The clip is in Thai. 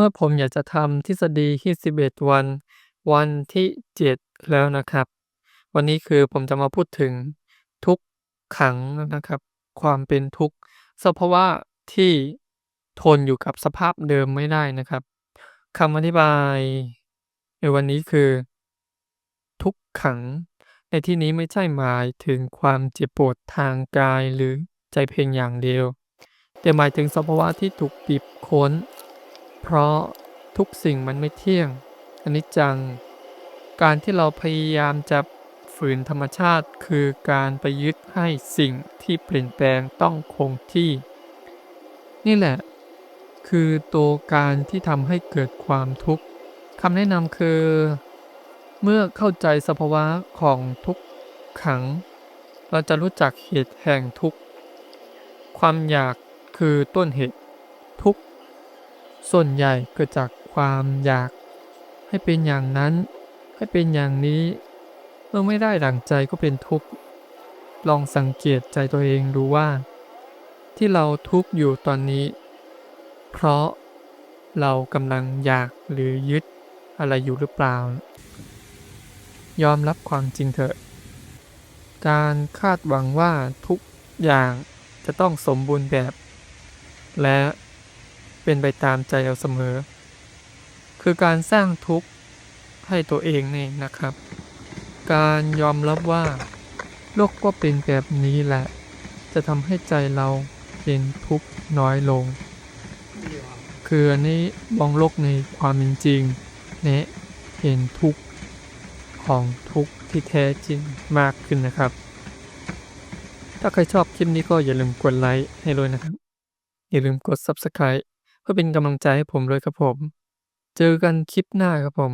มื่อผมอยากจะทำทฤษฎีที่ 11 วัน วันที่ 7 แล้วนะครับ วันนี้คือผมจะมาพูดถึงทุกขังนะครับ ความเป็นทุกข์สภาวะที่ทนอยู่กับสภาพเดิมไม่ได้นะครับคำอธิบายในวันนี้คือ ทุกขัง ในที่นี้ไม่ใช่หมายถึงความเจ็บปวดทางกายหรือใจเพียงอย่างเดียว แต่หมายถึงสภาวะที่ถูกบีบค้น เพราะทุกสิ่งมันไม่เที่ยงอนิจจัง การที่เราพยายามจะฝืนธรรมชาติคือการไปยึดให้สิ่งที่เปลี่ยนแปลงต้องคงที่ นี่แหละ คือตัวการที่ทำให้เกิดความทุกข์คำแนะนำคือ เมื่อเข้าใจสภาวะของทุกขัง เราจะรู้จักเหตุแห่งทุกข์ ความอยากคือต้นเหตุ ทุกข์ ส่วนใหญ่เกิดจากความอยาก ให้เป็นอย่างนั้น ให้เป็นอย่างนี้ เมื่อไม่ได้ดั่งใจก็เป็นทุกข์ ลองสังเกตใจตัวเองดูว่า ที่เราทุกข์อยู่ตอนนี้ เพราะเรากำลังอยากหรือยึดอะไรอยู่หรือเปล่า ยอมรับความจริงเถอะ การคาดหวังว่าทุกอย่างจะต้องสมบูรณ์แบบ และ เป็นไปตามใจเราเสมอ คือการสร้างทุกข์ให้ตัวเองนี่นะครับ การยอมรับว่า โลกก็เป็นแบบนี้แหละ จะทำให้ใจเราเป็นทุกข์น้อยลง คืออันนี้มองโลกในความเป็นจริงแนะเห็นทุกข์ของทุกข์ที่แท้จริงมากขึ้นนะครับ ถ้าใครชอบคลิปนี้ก็อย่าลืมกดไลค์ให้ด้วยนะครับ อย่าลืมกด Subscribe เพื่อเป็นกำลังใจให้ผมด้วยครับผม เจอกันคลิปหน้าครับผม